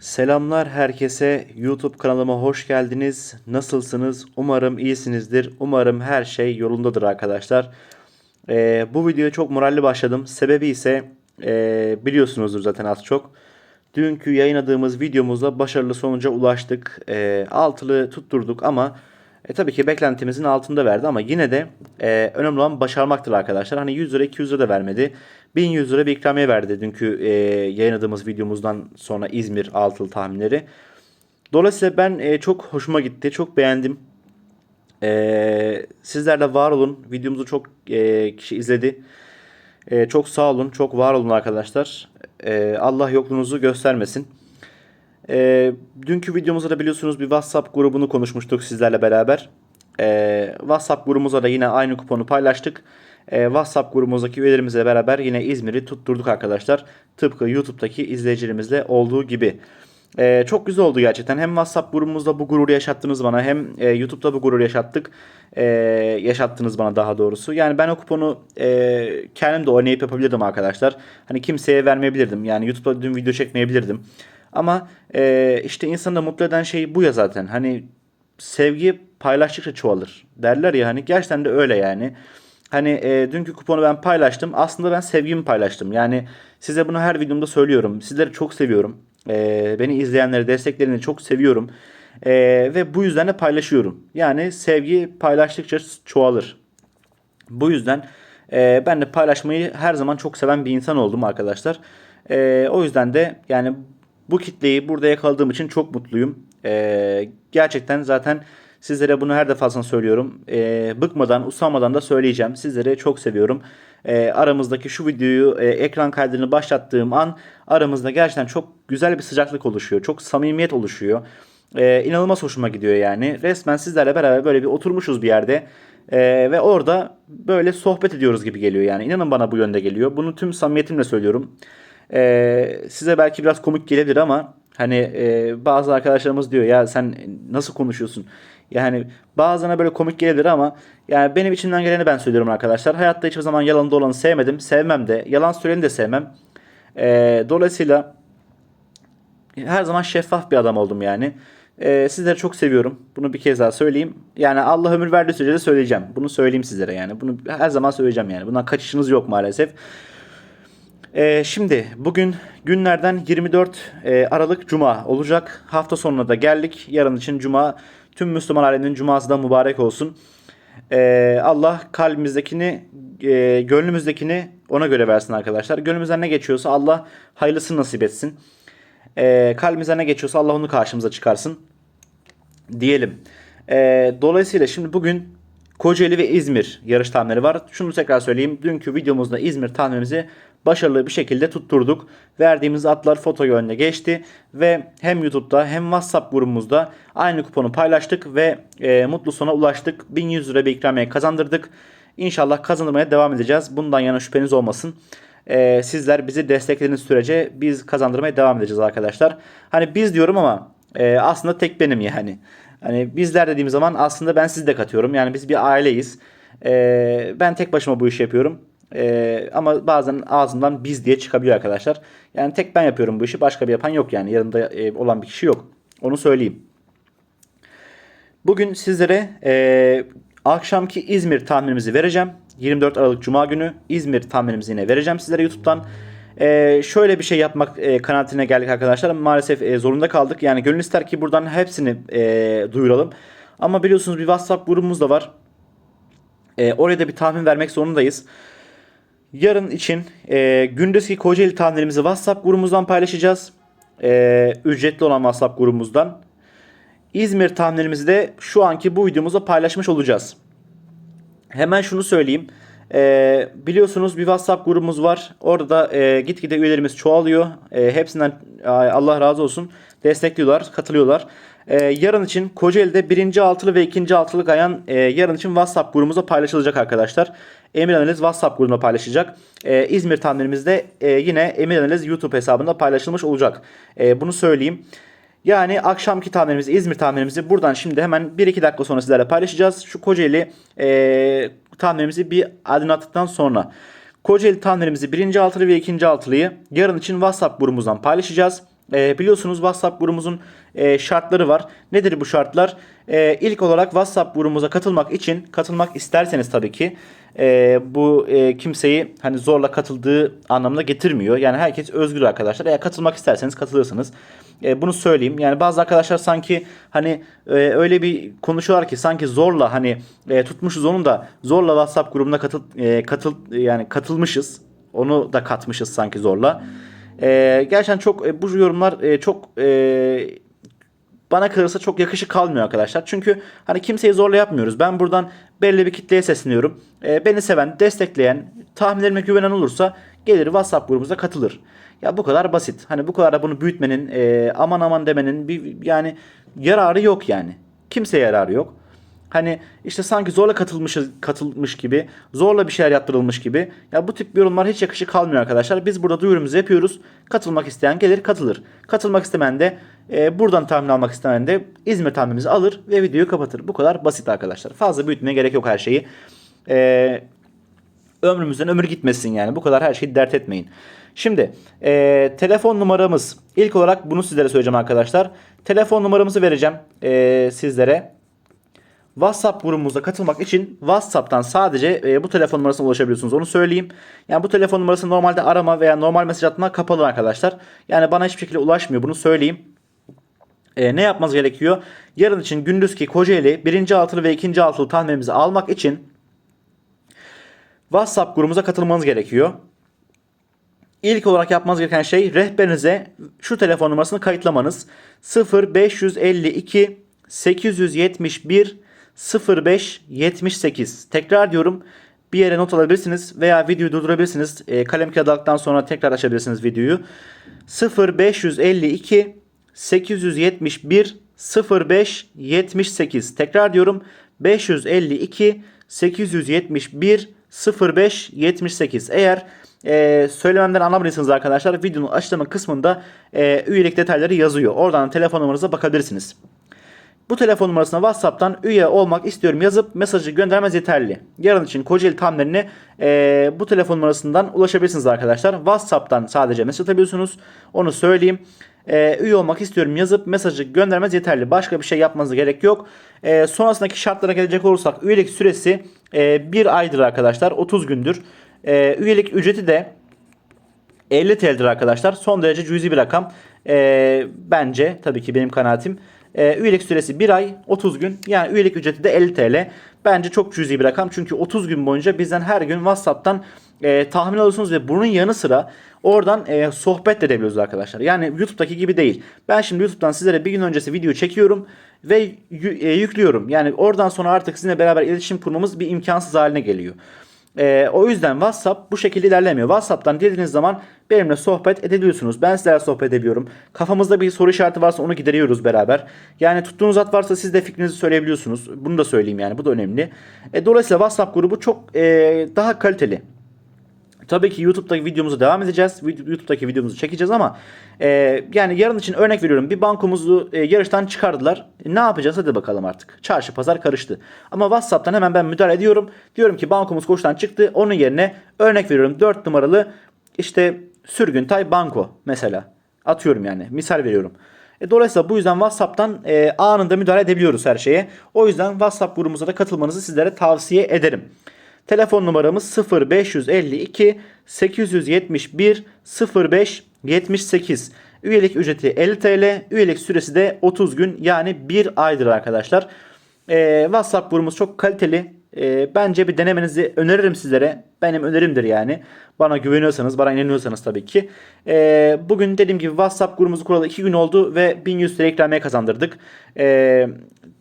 Selamlar herkese. YouTube kanalıma hoş geldiniz. Nasılsınız? Umarım iyisinizdir. Umarım her şey yolundadır arkadaşlar. Ee, bu videoya çok moralli başladım. Sebebi ise ee, biliyorsunuzdur zaten az çok. Dünkü yayınladığımız videomuzda başarılı sonuca ulaştık. Ee, altılı tutturduk ama e, tabii ki beklentimizin altında verdi ama yine de e, önemli olan başarmaktır arkadaşlar. Hani 100 lira 200 lira da vermedi. 1100 lira bir ikramiye verdi dünkü e, yayınladığımız videomuzdan sonra İzmir altılı tahminleri. Dolayısıyla ben e, çok hoşuma gitti. Çok beğendim. E, sizler de var olun. Videomuzu çok e, kişi izledi. E, çok sağ olun. Çok var olun arkadaşlar. E, Allah yokluğunuzu göstermesin. E, dünkü videomuzda da biliyorsunuz bir WhatsApp grubunu konuşmuştuk sizlerle beraber. E, WhatsApp grubumuza da yine aynı kuponu paylaştık. E, WhatsApp grubumuzdaki üyelerimizle beraber yine İzmir'i tutturduk arkadaşlar. Tıpkı YouTube'daki izleyicilerimizle olduğu gibi. E, çok güzel oldu gerçekten. Hem WhatsApp grubumuzda bu gururu yaşattınız bana hem e, YouTube'da bu gururu yaşattık. E, yaşattınız bana daha doğrusu. Yani ben o kuponu e, kendim de oynayıp yapabilirdim arkadaşlar. Hani kimseye vermeyebilirdim. Yani YouTube'da dün video çekmeyebilirdim. Ama e, işte insanı da mutlu eden şey bu ya zaten. Hani sevgi paylaştıkça çoğalır derler ya hani gerçekten de öyle yani. Hani e, dünkü kuponu ben paylaştım. Aslında ben sevgimi paylaştım. Yani size bunu her videomda söylüyorum. Sizleri çok seviyorum. E, beni izleyenleri, desteklerini çok seviyorum. E, ve bu yüzden de paylaşıyorum. Yani sevgi paylaştıkça çoğalır. Bu yüzden e, ben de paylaşmayı her zaman çok seven bir insan oldum arkadaşlar. E, o yüzden de yani bu kitleyi burada yakaladığım için çok mutluyum. E, gerçekten zaten sizlere bunu her defasında söylüyorum. E, bıkmadan, usanmadan da söyleyeceğim. Sizleri çok seviyorum. E, aramızdaki şu videoyu e, ekran kaydını başlattığım an aramızda gerçekten çok güzel bir sıcaklık oluşuyor. Çok samimiyet oluşuyor. E, inanılmaz hoşuma gidiyor yani. Resmen sizlerle beraber böyle bir oturmuşuz bir yerde. Ee, ve orada böyle sohbet ediyoruz gibi geliyor yani. İnanın bana bu yönde geliyor. Bunu tüm samimiyetimle söylüyorum. Ee, size belki biraz komik gelebilir ama hani e, bazı arkadaşlarımız diyor ya sen nasıl konuşuyorsun? Yani bazılarına böyle komik gelebilir ama yani benim içimden geleni ben söylüyorum arkadaşlar. Hayatta hiçbir zaman yalan dolanı sevmedim. Sevmem de. Yalan söyleyeni de sevmem. Ee, dolayısıyla her zaman şeffaf bir adam oldum yani. Ee, sizleri çok seviyorum. Bunu bir kez daha söyleyeyim. Yani Allah ömür verdiği sürece de söyleyeceğim. Bunu söyleyeyim sizlere yani. Bunu her zaman söyleyeceğim yani. Bundan kaçışınız yok maalesef. Ee, şimdi bugün günlerden 24 e, Aralık Cuma olacak. Hafta sonuna da geldik. Yarın için Cuma. Tüm Müslüman aleminin Cuması da mübarek olsun. Ee, Allah kalbimizdekini, e, gönlümüzdekini ona göre versin arkadaşlar. Gönlümüzden ne geçiyorsa Allah hayırlısını nasip etsin. Ee, kalbimize ne geçiyorsa Allah onu karşımıza çıkarsın. Diyelim. Ee, dolayısıyla şimdi bugün Kocaeli ve İzmir yarış tahminleri var. Şunu tekrar söyleyeyim. Dünkü videomuzda İzmir tahminimizi başarılı bir şekilde tutturduk. Verdiğimiz atlar foto yönüne geçti ve hem YouTube'da hem WhatsApp grubumuzda aynı kuponu paylaştık ve e, mutlu sona ulaştık. 1100 lira bir ikramiye kazandırdık. İnşallah kazandırmaya devam edeceğiz. Bundan yana şüpheniz olmasın. Ee, sizler bizi desteklediğiniz sürece biz kazandırmaya devam edeceğiz arkadaşlar. Hani biz diyorum ama e, aslında tek benim yani. Hani bizler dediğim zaman aslında ben sizi de katıyorum. Yani biz bir aileyiz. Ee, ben tek başıma bu işi yapıyorum. Ee, ama bazen ağzımdan biz diye çıkabiliyor arkadaşlar. Yani tek ben yapıyorum bu işi. Başka bir yapan yok yani. Yanında e, olan bir kişi yok. Onu söyleyeyim. Bugün sizlere e, akşamki İzmir tahminimizi vereceğim. 24 Aralık Cuma günü İzmir tahminimizi yine vereceğim sizlere YouTube'dan. E, şöyle bir şey yapmak e, kanaatine geldik arkadaşlar. Maalesef e, zorunda kaldık. Yani gönül ister ki buradan hepsini e, duyuralım. Ama biliyorsunuz bir WhatsApp grubumuz da var. E, oraya da bir tahmin vermek zorundayız. Yarın için e, gündüzki Kocaeli tahminlerimizi WhatsApp grubumuzdan paylaşacağız. E, ücretli olan WhatsApp grubumuzdan. İzmir tahminlerimizi de şu anki bu videomuzda paylaşmış olacağız. Hemen şunu söyleyeyim. E, biliyorsunuz bir WhatsApp grubumuz var. Orada da e, gitgide üyelerimiz çoğalıyor. E, hepsinden Allah razı olsun destekliyorlar, katılıyorlar. E, yarın için Kocaeli'de birinci altılı ve ikinci altılı kayan e, yarın için WhatsApp grubumuzda paylaşılacak arkadaşlar. Emir Analiz WhatsApp grubunda paylaşacak. E, İzmir tahminlerimizde e, yine Emir Analiz YouTube hesabında paylaşılmış olacak. E, bunu söyleyeyim. Yani akşamki tahminimizi, İzmir tahminimizi buradan şimdi hemen 1-2 dakika sonra sizlerle paylaşacağız. Şu Kocaeli e, tahminimizi bir aydınlattıktan sonra. Kocaeli tahminimizi birinci altılı ve ikinci altılıyı yarın için WhatsApp grubumuzdan paylaşacağız. E, biliyorsunuz WhatsApp grubumuzun e, şartları var. Nedir bu şartlar? E, ilk olarak WhatsApp grubumuza katılmak için katılmak isterseniz tabii ki e, bu e, kimseyi hani zorla katıldığı anlamına getirmiyor. Yani herkes özgür arkadaşlar. Eğer katılmak isterseniz katılırsınız. E, bunu söyleyeyim. Yani bazı arkadaşlar sanki hani e, öyle bir konuşuyorlar ki sanki zorla hani e, tutmuşuz onu da zorla WhatsApp grubuna katıl e, katıl yani katılmışız. Onu da katmışız sanki zorla. E, gerçekten çok e, bu yorumlar e, çok e, bana kalırsa çok yakışık kalmıyor arkadaşlar. Çünkü hani kimseyi zorla yapmıyoruz. Ben buradan belli bir kitleye sesleniyorum. E, beni seven, destekleyen, tahminlerime güvenen olursa gelir WhatsApp grubumuza katılır. Ya bu kadar basit. Hani bu kadar da bunu büyütmenin, e, aman aman demenin bir yani yararı yok yani. Kimseye yararı yok. Hani işte sanki zorla katılmışız katılmış gibi, zorla bir şeyler yaptırılmış gibi. Ya bu tip yorumlar hiç yakışık kalmıyor arkadaşlar. Biz burada duyurumuzu yapıyoruz. Katılmak isteyen gelir katılır. Katılmak istemeyen de e, buradan tahmin almak isteyen de İzmir tahminimizi alır ve videoyu kapatır. Bu kadar basit arkadaşlar. Fazla büyütmeye gerek yok her şeyi. E, ömrümüzden ömür gitmesin yani. Bu kadar her şeyi dert etmeyin. Şimdi e, telefon numaramız. İlk olarak bunu sizlere söyleyeceğim arkadaşlar. Telefon numaramızı vereceğim e, sizlere. WhatsApp grubumuza katılmak için WhatsApp'tan sadece e, bu telefon numarasına ulaşabiliyorsunuz. Onu söyleyeyim. Yani bu telefon numarası normalde arama veya normal mesaj atma kapalı arkadaşlar. Yani bana hiçbir şekilde ulaşmıyor. Bunu söyleyeyim. E, ne yapmanız gerekiyor? Yarın için gündüzki Kocaeli birinci altılı ve ikinci altılı tahminimizi almak için WhatsApp grubumuza katılmanız gerekiyor. İlk olarak yapmanız gereken şey rehberinize şu telefon numarasını kayıtlamanız. 0552 871 05 78. Tekrar diyorum bir yere not alabilirsiniz veya videoyu durdurabilirsiniz. E, kalem kağıdı aldıktan sonra tekrar açabilirsiniz videoyu. 0552 871 05 78. Tekrar diyorum 552 871 05 78. Eğer e, söylememden anlamadıysanız arkadaşlar videonun açıklama kısmında e, üyelik detayları yazıyor. Oradan telefon numaranıza bakabilirsiniz. Bu telefon numarasına WhatsApp'tan üye olmak istiyorum yazıp mesajı göndermez yeterli. Yarın için Kocaeli tahminlerine e, bu telefon numarasından ulaşabilirsiniz arkadaşlar. WhatsApp'tan sadece mesaj atabiliyorsunuz. Onu söyleyeyim. E, üye olmak istiyorum yazıp mesajı göndermez yeterli. Başka bir şey yapmanıza gerek yok. E, sonrasındaki şartlara gelecek olursak üyelik süresi e, 1 aydır arkadaşlar. 30 gündür. E, üyelik ücreti de 50 TL'dir arkadaşlar. Son derece cüzi bir rakam. E, bence tabii ki benim kanaatim. E, üyelik süresi 1 ay 30 gün. Yani üyelik ücreti de 50 TL. Bence çok cüzi bir rakam. Çünkü 30 gün boyunca bizden her gün WhatsApp'tan e, tahmin alıyorsunuz ve bunun yanı sıra oradan e, sohbet de edebiliyoruz arkadaşlar. Yani YouTube'daki gibi değil. Ben şimdi YouTube'dan sizlere bir gün öncesi video çekiyorum ve e, yüklüyorum. Yani oradan sonra artık sizinle beraber iletişim kurmamız bir imkansız haline geliyor. Ee, o yüzden WhatsApp bu şekilde ilerlemiyor. WhatsApp'tan dilediğiniz zaman benimle sohbet edebiliyorsunuz. Ben sizlerle sohbet edebiliyorum. Kafamızda bir soru işareti varsa onu gideriyoruz beraber. Yani tuttuğunuz at varsa siz de fikrinizi söyleyebiliyorsunuz. Bunu da söyleyeyim yani bu da önemli. E, dolayısıyla WhatsApp grubu çok e, daha kaliteli. Tabii ki YouTube'daki videomuzu devam edeceğiz. YouTube'daki videomuzu çekeceğiz ama e, yani yarın için örnek veriyorum. Bir bankomuzu e, yarıştan çıkardılar. E, ne yapacağız hadi bakalım artık. Çarşı pazar karıştı. Ama WhatsApp'tan hemen ben müdahale ediyorum. Diyorum ki bankomuz koştan çıktı. Onun yerine örnek veriyorum 4 numaralı işte Sürgüntay Banko mesela. Atıyorum yani. Misal veriyorum. E, dolayısıyla bu yüzden WhatsApp'tan e, anında müdahale edebiliyoruz her şeye. O yüzden WhatsApp grubumuza da katılmanızı sizlere tavsiye ederim. Telefon numaramız 0552 871 05 78. Üyelik ücreti 50 TL. Üyelik süresi de 30 gün yani 1 aydır arkadaşlar. Ee, WhatsApp grubumuz çok kaliteli. Ee, bence bir denemenizi öneririm sizlere. Benim önerimdir yani. Bana güveniyorsanız, bana inanıyorsanız tabii ki. Ee, bugün dediğim gibi WhatsApp grubumuzu kuralı 2 gün oldu ve 1100 TL ikramiye kazandırdık. Ee,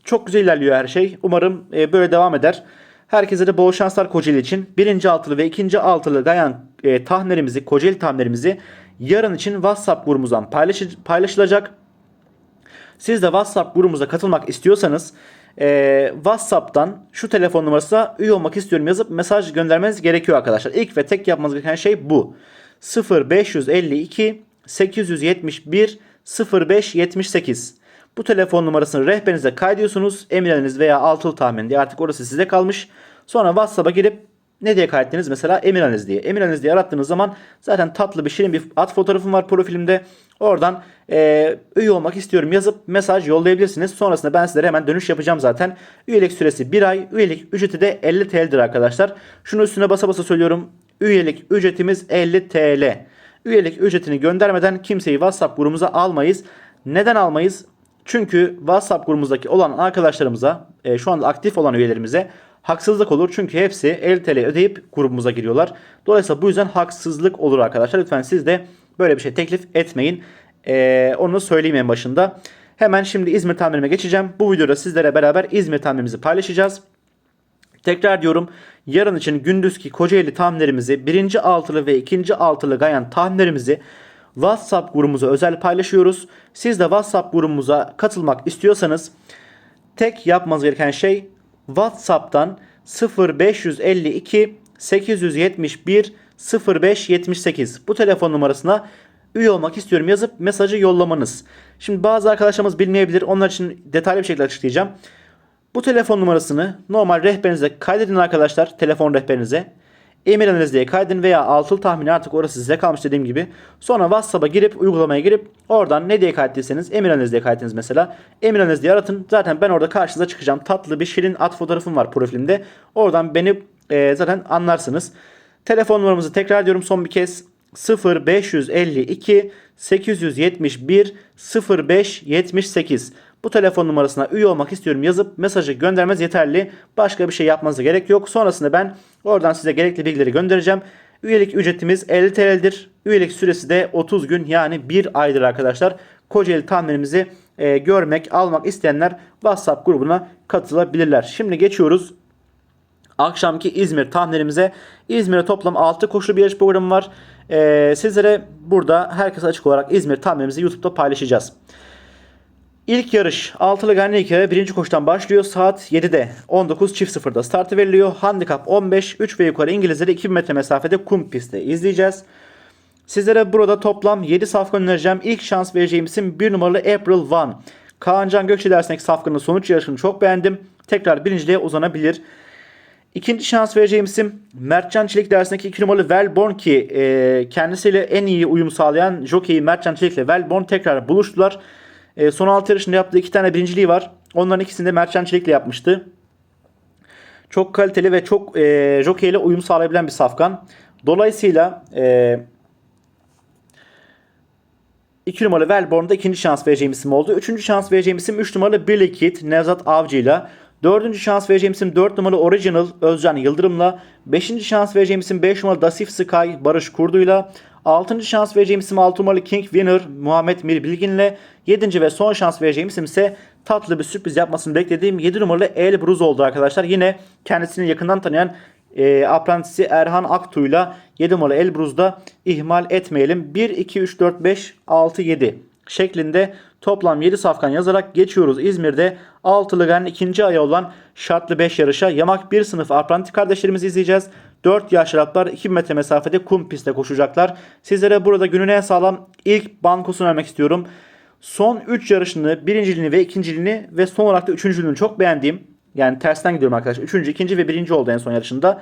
çok güzel ilerliyor her şey. Umarım e, böyle devam eder. Herkese de bol şanslar Kocaeli için. Birinci altılı ve ikinci altılı gayan e, tahminlerimizi, Kocaeli tahminlerimizi yarın için WhatsApp grubumuzdan paylaşı, paylaşılacak. Siz de WhatsApp grubumuza katılmak istiyorsanız e, WhatsApp'tan şu telefon numarasına üye olmak istiyorum yazıp mesaj göndermeniz gerekiyor arkadaşlar. İlk ve tek yapmanız gereken şey bu. 0552 871 0578 bu telefon numarasını rehberinize kaydediyorsunuz. Emirhaneniz veya altılı tahmin diye artık orası size kalmış. Sonra WhatsApp'a girip ne diye kaydettiniz? Mesela Emirhaneniz diye. Emirhaneniz diye arattığınız zaman zaten tatlı bir şirin bir at fotoğrafım var profilimde. Oradan e, üye olmak istiyorum yazıp mesaj yollayabilirsiniz. Sonrasında ben sizlere hemen dönüş yapacağım zaten. Üyelik süresi 1 ay. Üyelik ücreti de 50 TL'dir arkadaşlar. Şunu üstüne basa basa söylüyorum. Üyelik ücretimiz 50 TL. Üyelik ücretini göndermeden kimseyi WhatsApp grubumuza almayız. Neden almayız? Çünkü WhatsApp grubumuzdaki olan arkadaşlarımıza, e, şu anda aktif olan üyelerimize haksızlık olur. Çünkü hepsi 50 TL ödeyip grubumuza giriyorlar. Dolayısıyla bu yüzden haksızlık olur arkadaşlar. Lütfen siz de böyle bir şey teklif etmeyin. E, onu söyleyeyim en başında. Hemen şimdi İzmir tahminime geçeceğim. Bu videoda sizlere beraber İzmir tahminimizi paylaşacağız. Tekrar diyorum yarın için gündüzki Kocaeli tahminlerimizi birinci altılı ve ikinci altılı gayan tahminlerimizi WhatsApp grubumuza özel paylaşıyoruz. Siz de WhatsApp grubumuza katılmak istiyorsanız tek yapmanız gereken şey WhatsApp'tan 0552 871 0578 bu telefon numarasına üye olmak istiyorum yazıp mesajı yollamanız. Şimdi bazı arkadaşlarımız bilmeyebilir. Onlar için detaylı bir şekilde açıklayacağım. Bu telefon numarasını normal rehberinize kaydedin arkadaşlar. Telefon rehberinize. E-mail analiz diye kaydedin veya altılı tahmini artık orası size kalmış dediğim gibi. Sonra WhatsApp'a girip uygulamaya girip oradan ne diye kaydettiyseniz e-mail analiz diye kaydettiniz mesela. E-mail analiz diye aratın. Zaten ben orada karşınıza çıkacağım. Tatlı bir şirin at fotoğrafım var profilimde. Oradan beni e, zaten anlarsınız. Telefon numaramızı tekrar ediyorum son bir kez. 0552 871 0578 bu telefon numarasına üye olmak istiyorum yazıp mesajı göndermez yeterli. Başka bir şey yapmanıza gerek yok. Sonrasında ben oradan size gerekli bilgileri göndereceğim. Üyelik ücretimiz 50 TL'dir. Üyelik süresi de 30 gün yani 1 aydır arkadaşlar. Kocaeli tahminimizi e, görmek, almak isteyenler WhatsApp grubuna katılabilirler. Şimdi geçiyoruz akşamki İzmir tahminlerimize. İzmir'e toplam 6 koşulu bir yarış programı var. Ee, sizlere burada herkese açık olarak İzmir tahminimizi YouTube'da paylaşacağız. İlk yarış altılı ganli hikaye birinci koştan başlıyor. Saat 7'de 19 çift sıfırda startı veriliyor. Handikap 15 3 ve yukarı İngilizleri 2000 metre mesafede kum pistte izleyeceğiz. Sizlere burada toplam 7 safkan önereceğim. İlk şans vereceğim isim 1 numaralı April One. Kaan Can Gökçe dersindeki safkanın sonuç yarışını çok beğendim. Tekrar birinciliğe uzanabilir. İkinci şans vereceğim isim Mertcan Çelik dersindeki 2 numaralı Velborn ki e, kendisiyle en iyi uyum sağlayan jockey Mertcan Çelik ile Velborn tekrar buluştular. E, son 6 yarışında yaptığı 2 tane birinciliği var. Onların ikisini de Mertcan Çelik ile yapmıştı. Çok kaliteli ve çok e, jockey ile uyum sağlayabilen bir safkan. Dolayısıyla e, 2 numaralı Velborn'da ikinci şans vereceğim isim oldu. Üçüncü şans vereceğim isim 3 numaralı Billy Kid Nevzat Avcı ile. Dördüncü şans vereceğim isim 4 numaralı Original Özcan Yıldırım'la. Beşinci şans vereceğim isim 5 numaralı Dasif Sky Barış Kurdu'yla. Altıncı şans vereceğim isim 6 numaralı King Winner Muhammed Mir Bilgin'le. Yedinci ve son şans vereceğim isim ise tatlı bir sürpriz yapmasını beklediğim 7 numaralı El Bruz oldu arkadaşlar. Yine kendisini yakından tanıyan e, aprentisi Erhan Aktu'yla 7 numaralı Elbruz'da ihmal etmeyelim. 1, 2, 3, 4, 5, 6, 7 şeklinde toplam 7 safkan yazarak geçiyoruz. İzmir'de 6 liganın ikinci ayı olan şartlı 5 yarışa yamak 1 sınıf apranti kardeşlerimizi izleyeceğiz. 4 yaş Araplar 2 metre mesafede kum pistte koşacaklar. Sizlere burada günün en sağlam ilk bankosunu vermek istiyorum. Son 3 yarışını, birinciliğini ve ikinciliğini ve son olarak da üçüncülüğünü çok beğendiğim yani tersten gidiyorum arkadaşlar. Üçüncü, ikinci ve birinci oldu en son yarışında.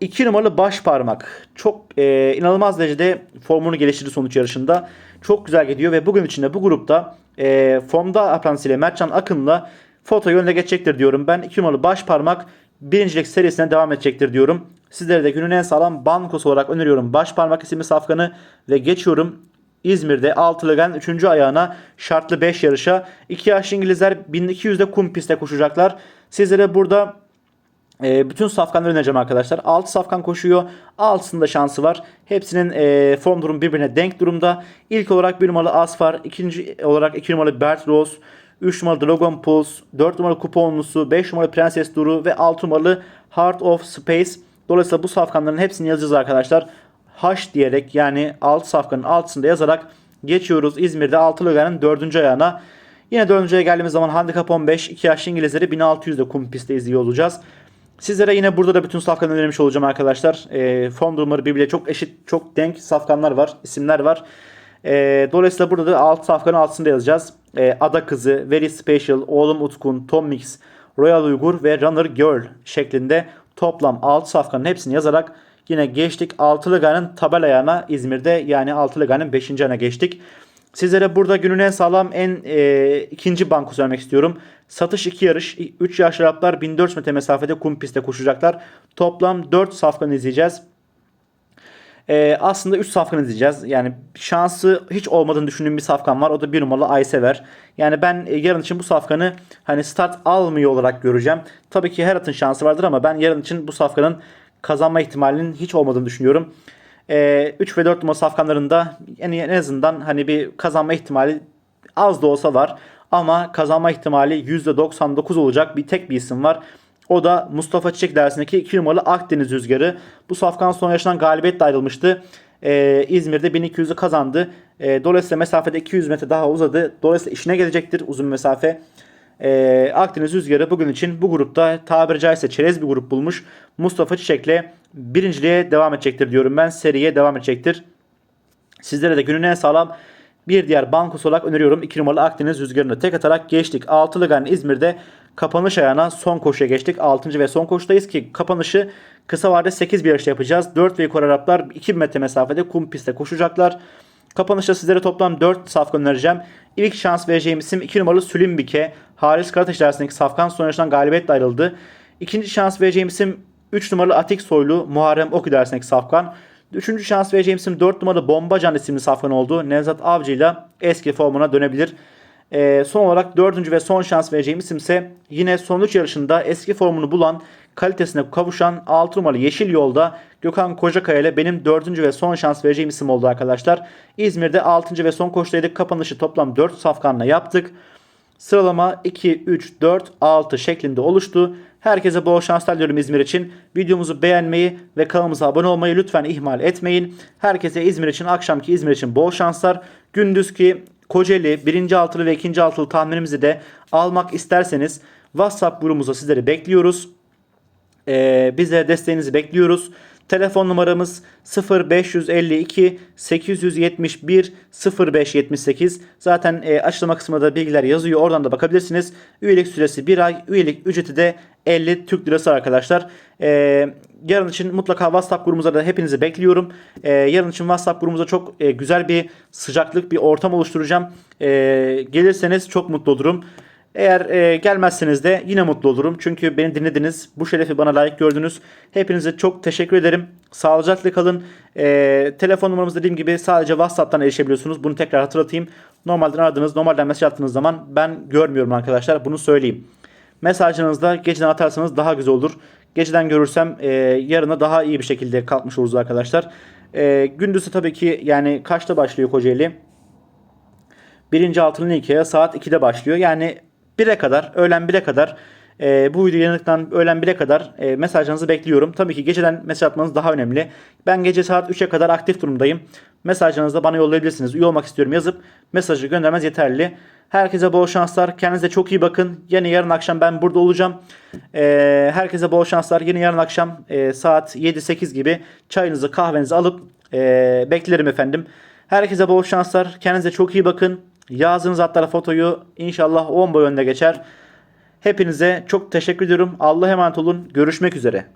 2 numaralı baş parmak. Çok e, inanılmaz derecede formunu geliştirdi sonuç yarışında. Çok güzel gidiyor ve bugün içinde bu grupta e, formda apransiyle Mertcan Akın'la foto önüne geçecektir diyorum. Ben 2 numaralı baş parmak birincilik serisine devam edecektir diyorum. Sizlere de günün en sağlam bankosu olarak öneriyorum. Baş parmak isimli safkanı ve geçiyorum İzmir'de 6 Ligan 3. ayağına şartlı 5 yarışa. 2 yaşlı İngilizler 1200'de kum pistte koşacaklar. Sizlere burada e, bütün safkanları önereceğim arkadaşlar. 6 safkan koşuyor. 6'sında şansı var. Hepsinin e, form durumu birbirine denk durumda. İlk olarak 1 numaralı Asfar. ikinci olarak 2 numaralı Bert Rose. 3 numaralı Dragon Pulse. 4 numaralı Kuponlusu. 5 numaralı Prenses Duru. Ve 6 numaralı Heart of Space. Dolayısıyla bu safkanların hepsini yazacağız arkadaşlar. H diyerek yani 6 safkanın altısında yazarak geçiyoruz. İzmir'de 6 Ligan'ın 4. ayağına. Yine 4. aya geldiğimiz zaman handikap 15. 2 yaşlı İngilizleri 1600'de kum pistte izliyor olacağız. Sizlere yine burada da bütün safkan önermiş olacağım arkadaşlar. E, form durumları birbirine çok eşit, çok denk safkanlar var, isimler var. E, dolayısıyla burada da 6 safkanın altısında yazacağız. E, Ada Kızı, Very Special, Oğlum Utkun, Tom Mix, Royal Uygur ve Runner Girl şeklinde toplam 6 safkanın hepsini yazarak yine geçtik. Altılı Gan'ın tabel ayağına İzmir'de yani Altılı Gan'ın 5. ayağına geçtik. Sizlere burada günün en sağlam en e, ikinci banko söylemek istiyorum. Satış 2 yarış. 3 yaş Araplar 1400 metre mesafede kum pistte koşacaklar. Toplam 4 safkan izleyeceğiz. E, aslında 3 safkan izleyeceğiz. Yani şansı hiç olmadığını düşündüğüm bir safkan var. O da bir numaralı Aysever. Yani ben e, yarın için bu safkanı hani start almıyor olarak göreceğim. Tabii ki her atın şansı vardır ama ben yarın için bu safkanın kazanma ihtimalinin hiç olmadığını düşünüyorum. E, 3 ve 4 numara safkanlarında yani en azından hani bir kazanma ihtimali az da olsa var. Ama kazanma ihtimali %99 olacak bir tek bir isim var. O da Mustafa Çiçek dersindeki 2 numaralı Akdeniz Rüzgarı. Bu safkan son yaşanan galibiyetle ayrılmıştı. Ee, İzmir'de 1200'ü kazandı. Ee, dolayısıyla mesafede 200 metre daha uzadı. Dolayısıyla işine gelecektir uzun mesafe. Ee, Akdeniz Rüzgarı bugün için bu grupta tabiri caizse çerez bir grup bulmuş. Mustafa Çiçek'le birinciliğe devam edecektir diyorum ben. Seriye devam edecektir. Sizlere de günün en sağlam bir diğer bankosu olarak öneriyorum. 2 numaralı Akdeniz rüzgarını tek atarak geçtik. Altılı Gan İzmir'de kapanış ayağına son koşuya geçtik. 6. ve son koşudayız ki kapanışı kısa vadede 8 bir yarışta yapacağız. 4 ve yukarı Araplar 2 metre mesafede kum pistte koşacaklar. Kapanışta sizlere toplam 4 safkan önereceğim. İlk şans vereceğim isim 2 numaralı Sülimbike. Haris Karataş arasındaki safkan sonuçtan galibiyetle ayrıldı. İkinci şans vereceğim isim 3 numaralı Atik Soylu Muharrem Oku arasındaki safkan. Üçüncü şans vereceğim isim 4 numaralı Bombacan isimli safkan oldu. Nevzat Avcı ile eski formuna dönebilir. Ee, son olarak dördüncü ve son şans vereceğim isim ise yine sonuç yarışında eski formunu bulan, kalitesine kavuşan 6 numaralı Yeşil Yolda Gökhan Kocakaya ile benim dördüncü ve son şans vereceğim isim oldu arkadaşlar. İzmir'de 6. ve son koşudaydık. Kapanışı toplam 4 safkanla yaptık. Sıralama 2, 3, 4, 6 şeklinde oluştu. Herkese bol şanslar diliyorum İzmir için. Videomuzu beğenmeyi ve kanalımıza abone olmayı lütfen ihmal etmeyin. Herkese İzmir için, akşamki İzmir için bol şanslar. Gündüzki Kocaeli 1. altılı ve 2. altılı tahminimizi de almak isterseniz WhatsApp grubumuza sizleri bekliyoruz. Ee, bize desteğinizi bekliyoruz. Telefon numaramız 0552 871 0578. Zaten e, açıklama kısmında da bilgiler yazıyor. Oradan da bakabilirsiniz. Üyelik süresi 1 ay. Üyelik ücreti de 50 Türk Lirası arkadaşlar. E, yarın için mutlaka WhatsApp grubumuza da hepinizi bekliyorum. E, yarın için WhatsApp grubumuza çok e, güzel bir sıcaklık, bir ortam oluşturacağım. E, gelirseniz çok mutlu olurum. Eğer e, gelmezseniz de yine mutlu olurum. Çünkü beni dinlediniz. Bu şerefi bana layık gördünüz. Hepinize çok teşekkür ederim. Sağlıcakla kalın. E, telefon numaramız dediğim gibi sadece WhatsApp'tan erişebiliyorsunuz. Bunu tekrar hatırlatayım. Normalden aradığınız, normalden mesaj attığınız zaman ben görmüyorum arkadaşlar. Bunu söyleyeyim. Mesajınızda geceden atarsanız daha güzel olur. Geceden görürsem e, yarına daha iyi bir şekilde kalkmış oluruz arkadaşlar. E, gündüzü tabii ki yani kaçta başlıyor Kocaeli? Birinci altının hikaye saat 2'de başlıyor. Yani 1'e kadar, öğlen 1'e kadar e, bu video yayınlandıktan öğlen 1'e kadar e, mesajlarınızı bekliyorum. Tabii ki geceden mesaj atmanız daha önemli. Ben gece saat 3'e kadar aktif durumdayım. Mesajlarınızı da bana yollayabilirsiniz. Üye olmak istiyorum yazıp mesajı göndermez yeterli. Herkese bol şanslar. Kendinize çok iyi bakın. Yine yarın akşam ben burada olacağım. E, herkese bol şanslar. Yine yarın akşam e, saat 7-8 gibi çayınızı kahvenizi alıp e, beklerim efendim. Herkese bol şanslar. Kendinize çok iyi bakın. Yazdığınız atlara fotoyu inşallah 10 boy önde geçer. Hepinize çok teşekkür ediyorum. Allah'a emanet olun. Görüşmek üzere.